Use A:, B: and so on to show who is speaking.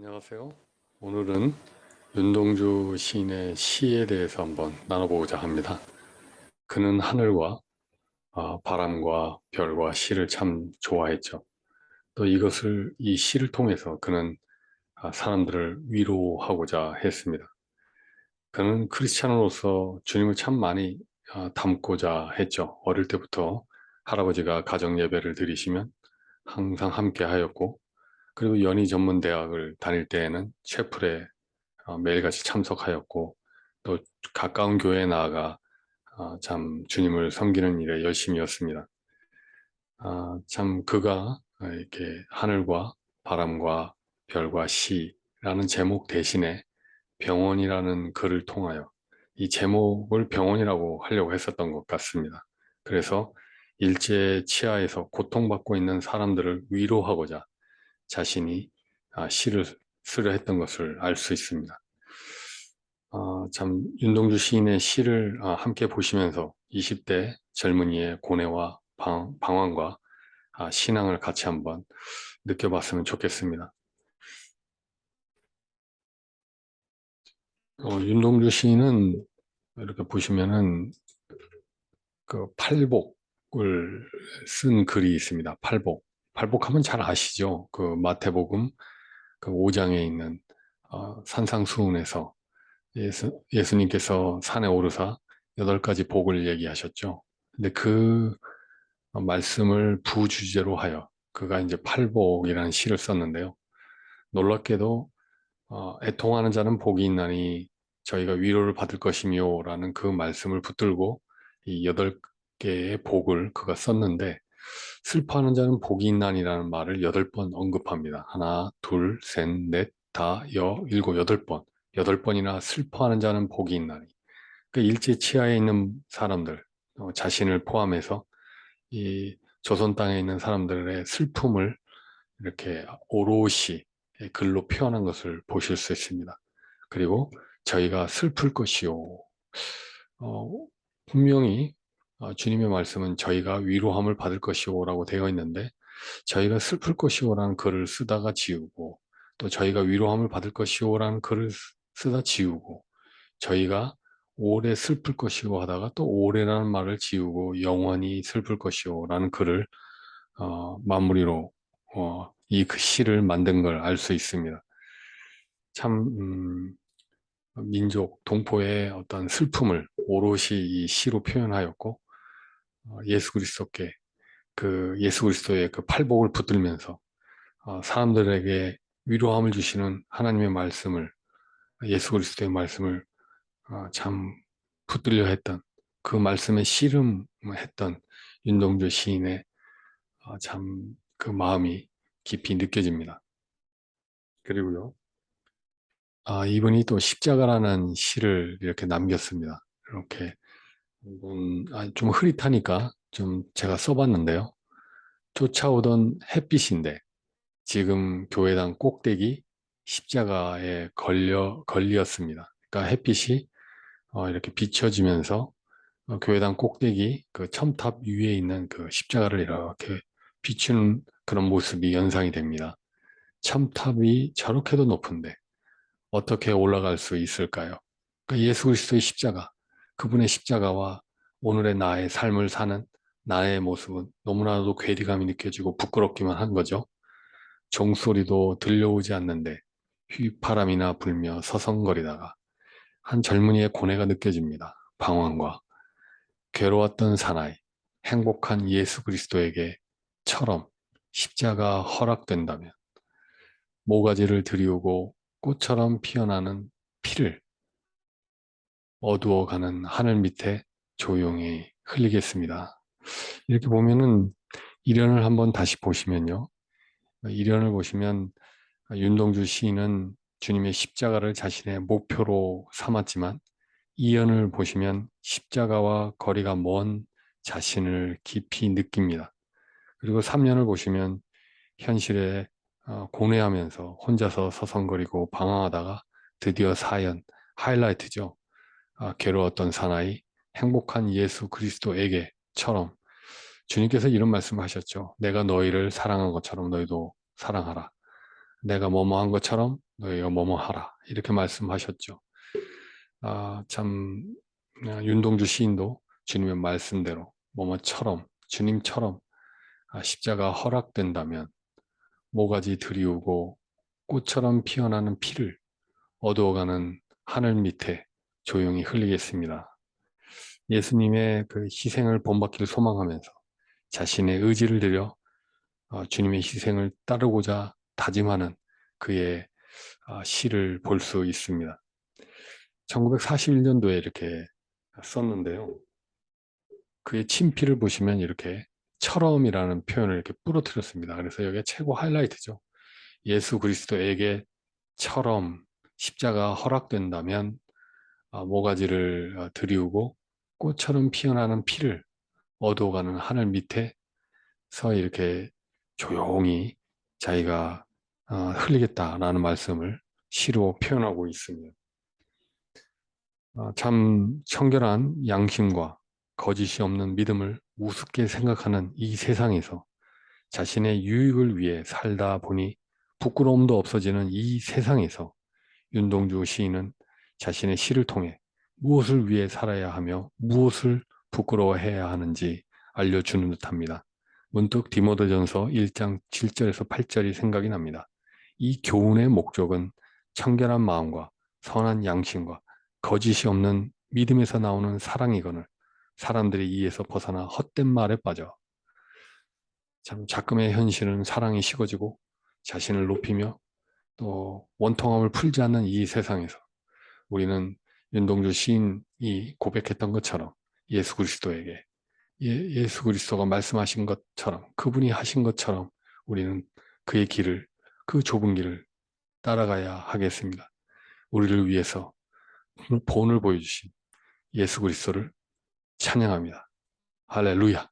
A: 안녕하세요. 오늘은 윤동주 시인의 시에 대해서 한번 나눠보고자 합니다. 그는 하늘과 아, 바람과 별과 시를 참 좋아했죠. 또 이것을 이 시를 통해서 그는 아, 사람들을 위로하고자 했습니다. 그는 크리스찬으로서 주님을 참 많이 아, 닮고자 했죠. 어릴 때부터 할아버지가 가정 예배를 드리시면 항상 함께 하였고 그리고 연희 전문 대학을 다닐 때에는 셰플에 어, 매일같이 참석하였고 또 가까운 교회에 나아가 어, 참 주님을 섬기는 일에 열심이었습니다. 아, 참 그가 이렇게 하늘과 바람과 별과 시라는 제목 대신에 병원이라는 글을 통하여 이 제목을 병원이라고 하려고 했었던 것 같습니다. 그래서 일제 치하에서 고통받고 있는 사람들을 위로하고자 자신이 아, 시를 쓰려 했던 것을 알 수 있습니다. 아, 참 윤동주 시인의 시를 아, 함께 보시면서 20대 젊은이의 고뇌와 방, 방황과 신앙을 같이 한번 느껴봤으면 좋겠습니다. 어, 윤동주 시인은 이렇게 보시면은 그 팔복을 쓴 글이 있습니다. 팔복. 발복하면 잘 아시죠? 그 마태복음 그 5장에 있는 어, 산상수훈에서 예수, 예수님께서 산에 오르사 여덟 가지 복을 얘기하셨죠. 근데 그 말씀을 부주제로 하여 그가 이제 팔복이라는 시를 썼는데요. 놀랍게도 어, 애통하는 자는 복이 있나니 저희가 위로를 받을 것이며 라는 그 말씀을 붙들고 이 여덟 개의 복을 그가 썼는데 슬퍼하는 자는 복이 있나니라는 말을 여덟 번 언급합니다. 하나, 둘, 셋, 넷, 다, 여, 일곱, 여덟 번. 여덟 번이나 슬퍼하는 자는 복이 있나니. 그 일제 치하에 있는 사람들, 어, 자신을 포함해서 이 조선 땅에 있는 사람들의 슬픔을 이렇게 오롯이 글로 표현한 것을 보실 수 있습니다. 그리고 저희가 슬플 것이요. 어, 분명히 어, 주님의 말씀은 저희가 위로함을 받을 것이오라고 되어 있는데 저희가 슬플 것이오라는 글을 쓰다가 지우고 또 저희가 위로함을 받을 것이오라는 글을 쓰다 지우고 저희가 오래 슬플 것이오 하다가 또 오래라는 말을 지우고 영원히 슬플 것이오라는 글을 어, 마무리로 어, 이그 시를 만든 걸 알 수 있습니다. 참 음, 민족 동포의 어떤 슬픔을 오롯이 이 시로 표현하였고 어, 예수 그리스도께 그 예수 그리스도의 그 팔복을 붙들면서 어, 사람들에게 위로함을 주시는 하나님의 말씀을 예수 그리스도의 말씀을 어, 참 붙들려 했던 그 말씀에 씨름했던 윤동주 시인의 참 그 마음이 깊이 느껴집니다. 그리고요, 아, 이분이 또 십자가라는 시를 이렇게 남겼습니다. 이렇게 음, 아, 좀 흐릿하니까 좀 제가 써봤는데요. 쫓아오던 햇빛인데 지금 교회당 꼭대기 십자가에 걸려 걸렸습니다. 그러니까 햇빛이 어, 이렇게 비춰지면서 어, 교회당 꼭대기 그 첨탑 위에 있는 그 십자가를 이렇게 비추는 그런 모습이 연상이 됩니다. 첨탑이 저렇게도 높은데 어떻게 올라갈 수 있을까요? 그러니까 예수 그리스도의 십자가 그분의 십자가와 오늘의 나의 삶을 사는 나의 모습은 너무나도 괴리감이 느껴지고 부끄럽기만 한 거죠. 종소리도 들려오지 않는데 휘바람이나 불며 서성거리다가 한 젊은이의 고뇌가 느껴집니다. 방황과 괴로웠던 사나이, 행복한 예수 그리스도에게처럼 십자가 허락된다면 모가지를 들이우고 꽃처럼 피어나는 피를 어두워가는 하늘 밑에 조용히 흘리겠습니다. 이렇게 보면은 이련을 한번 다시 보시면요. 이련을 보시면 윤동주 시인은 주님의 십자가를 자신의 목표로 삼았지만 이연을 보시면 십자가와 거리가 먼 자신을 깊이 느낍니다. 그리고 3년을 보시면 현실에 어, 고뇌하면서 혼자서 서성거리고 방황하다가 드디어 4연 하이라이트죠. 아, 괴로웠던 사나이, 행복한 예수 그리스도에게처럼 주님께서 이런 말씀을 하셨죠. 내가 너희를 사랑한 것처럼 너희도 사랑하라. 내가 뭐뭐 한 것처럼 너희가 뭐뭐 하라. 이렇게 말씀하셨죠. 아, 참, 아, 윤동주 시인도 주님의 말씀대로 뭐뭐처럼, 주님처럼 아, 십자가 허락된다면 모가지 들이우고 꽃처럼 피어나는 피를 어두워가는 하늘 밑에 조용히 흘리겠습니다. 예수님의 그 희생을 본받기를 소망하면서 자신의 의지를 들여 어, 주님의 희생을 따르고자 다짐하는 그의 아, 시를 볼 수 있습니다. 1941년도에 이렇게 썼는데요. 그의 친필을 보시면 이렇게 처럼이라는 표현을 이렇게 부러뜨렸습니다. 그래서 여기가 최고 하이라이트죠. 예수 그리스도에게 처럼 십자가 허락된다면 아, 모가지를 어, 들이우고 꽃처럼 피어나는 피를 어두워가는 하늘 밑에 서 이렇게 조용히 자기가 어, 흘리겠다라는 말씀을 시로 표현하고 있습니다. 어, 참 청결한 양심과 거짓이 없는 믿음을 우습게 생각하는 이 세상에서 자신의 유익을 위해 살다 보니 부끄러움도 없어지는 이 세상에서 윤동주 시인은 자신의 시를 통해 무엇을 위해 살아야 하며 무엇을 부끄러워해야 하는지 알려주는 듯합니다. 문득 디모데전서 1장 7절에서 8절이 생각이 납니다. 이 교훈의 목적은 청결한 마음과 선한 양심과 거짓이 없는 믿음에서 나오는 사랑이거늘 사람들이 이에서 벗어나 헛된 말에 빠져 참 자금의 현실은 사랑이 식어지고 자신을 높이며 또 원통함을 풀지 않는 이 세상에서 우리는 윤동주 시인이 고백했던 것처럼 예수 그리스도에게 예, 수 그리스도가 말씀하신 것처럼 그분이 하신 것처럼 우리는 그의 길을 그 좁은 길을 따라가야 하겠습니다. 우리를 위해서 본을 보여주신 예수 그리스도를 찬양합니다. 할렐루야.